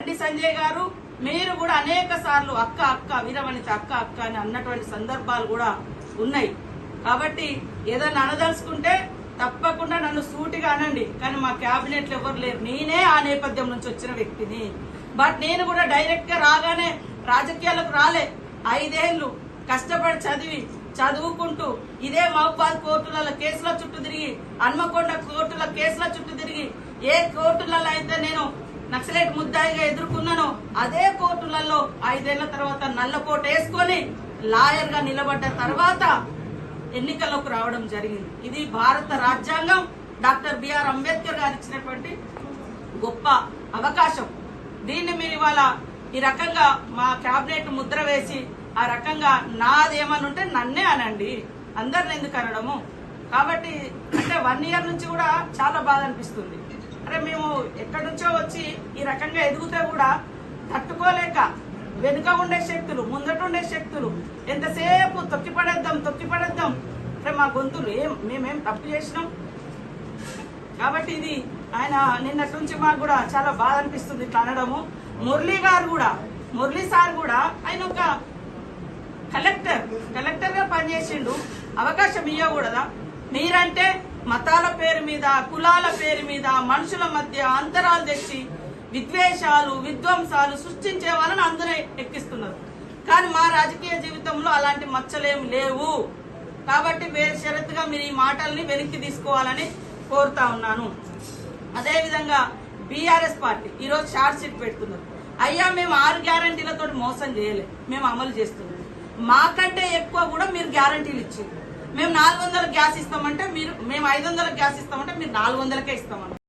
రెడ్డి సంజయ్ గారు మీరు కూడా అనేక సార్లు అక్క అక్క వీరవనిత అక్క అక్క అని అన్నటువంటి సందర్భాలు కూడా ఉన్నాయి. కాబట్టి ఏదైనా అనదలుచుకుంటే తప్పకుండా నన్ను సూటిగా అనండి. కానీ మా క్యాబినెట్లు ఎవరు లేరు. నేనే ఆ నేపథ్యం నుంచి వచ్చిన వ్యక్తిని. బట్ నేను కూడా డైరెక్ట్గా రాగానే రాజకీయాలకు రాలే. ఐదేళ్ళు కష్టపడి చదివి చదువుకుంటూ ఇదే మహబాద్ కోర్టులలో కేసుల చుట్టూ తిరిగి హన్మకొండ కోర్టుల కేసుల చుట్టూ తిరిగి ఏ కోర్టులలో అయితే నేను నక్సలైట్ ముద్దాయిగా ఎదుర్కొన్నానో. అదే కోర్టులలో ఐదేళ్ళ తర్వాత నల్ల కోట వేసుకొని లాయర్గా నిలబడ్డ తర్వాత ఎన్నికల్లోకి రావడం జరిగింది. ఇది భారత రాజ్యాంగం. డాక్టర్ బిఆర్ అంబేద్కర్ గారు ఇచ్చినటువంటి గొప్ప అవకాశం. దీన్ని మీరు ఇవాళ ఈ రకంగా మా క్యాబినెట్ ముద్ర వేసి ఆ రకంగా నాదేమని ఉంటే నన్నే అనండి. అందరిని ఎందుకు అనడము? కాబట్టి అంటే వన్ ఇయర్ నుంచి కూడా చాలా బాధ అనిపిస్తుంది. అరే మేము ఎక్కడి నుంచో వచ్చి ఈ రకంగా ఎదుగుతే కూడా తట్టుకోలేక వెనుక ఉండే శక్తులు ముందట ఉండే శక్తులు ఎంతసేపు తొక్కి పడేద్దాం తొక్కి పడేద్దాం. అంటే మా గొంతులు ఏం మేమేం తప్పు చేసినాం? కాబట్టి ఇది ఆయన నిన్నటి నుంచి మాకు కూడా చాలా బాధ అనిపిస్తుంది ఇట్లా అనడము. మురళీ గారు కూడా మురళీ సార్ కూడా ఆయన ఒక కలెక్టర్ కలెక్టర్గా పనిచేసిండు. అవకాశం ఇవ్వకూడదా? మీరంటే మతాల పేరు మీద కులాల పేరు మీద మనుషుల మధ్య అంతరాలు తెచ్చి విద్వేషాలు విధ్వంసాలు సృష్టించే వాళ్ళని అందరూ ఎక్కిస్తున్నారు. కానీ మా రాజకీయ జీవితంలో అలాంటి మచ్చలేం లేవు. కాబట్టి వేరే షరతుగా మీరు ఈ మాటల్ని వెనక్కి తీసుకోవాలని కోరుతా ఉన్నాను. అదేవిధంగా బీఆర్ఎస్ పార్టీ ఈరోజు షార్ట్ షీట్ పెడుతున్నారు. అయ్యా మేము ఆరు గ్యారంటీలతో మోసం చేయలేదు మేము అమలు చేస్తున్నాం. మాకంటే ఎక్కువ కూడా మీరు గ్యారంటీలు ఇచ్చింది మేము నాలుగు వందల గ్యాస్ ఇస్తామంటే మీరు మేము ఐదు వందల గ్యాస్ ఇస్తామంటే మీరు నాలుగు వందలకే ఇస్తామన్నారు